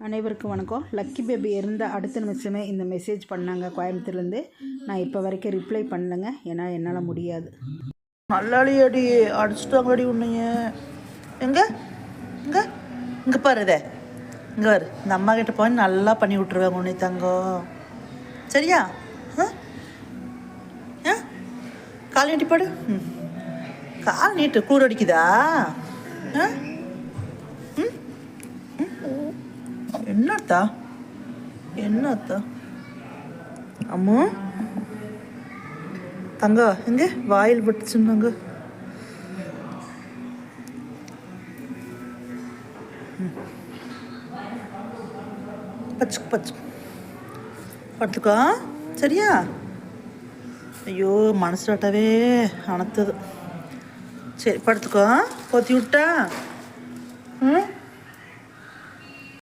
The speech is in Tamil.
அனைவருக்கும் வணக்கம். லக்கி பேபி இருந்த அடுத்த நிமிஷமே இந்த மெசேஜ் பண்ணாங்க. கோயம்புத்தூர்லேருந்து. நான் இப்போ வரைக்கும் ரிப்ளை பண்ணலைங்க. ஏன்னா என்னால் முடியாது. நல்லாளி அடி அடிச்சுட்டாங்கடி உன்னைய. எங்க? இங்க இங்கே பாரு இங்கே இங்க பாரு. இந்த அம்மா கிட்ட போய் நல்லா பண்ணி விட்டுருவாங்க உன்னை தங்கம். சரியா? ஆ? ஆ? கால் நீட்டி பாடு. ம். கால் நீட்டு. கூறு அடிக்குதா ஆ? என்னத்தா? என்னத்தா? அம்மா? தங்க எங்க? வாயில் பட்டுச்சுன்னாங்க பச்சுக்கு பச்சு படுத்துக்கோ சரியா? ஐயோ மனசுலாட்டவே அணத்துது. சரி படுத்துக்கோ போத்தி விட்டா? ம்?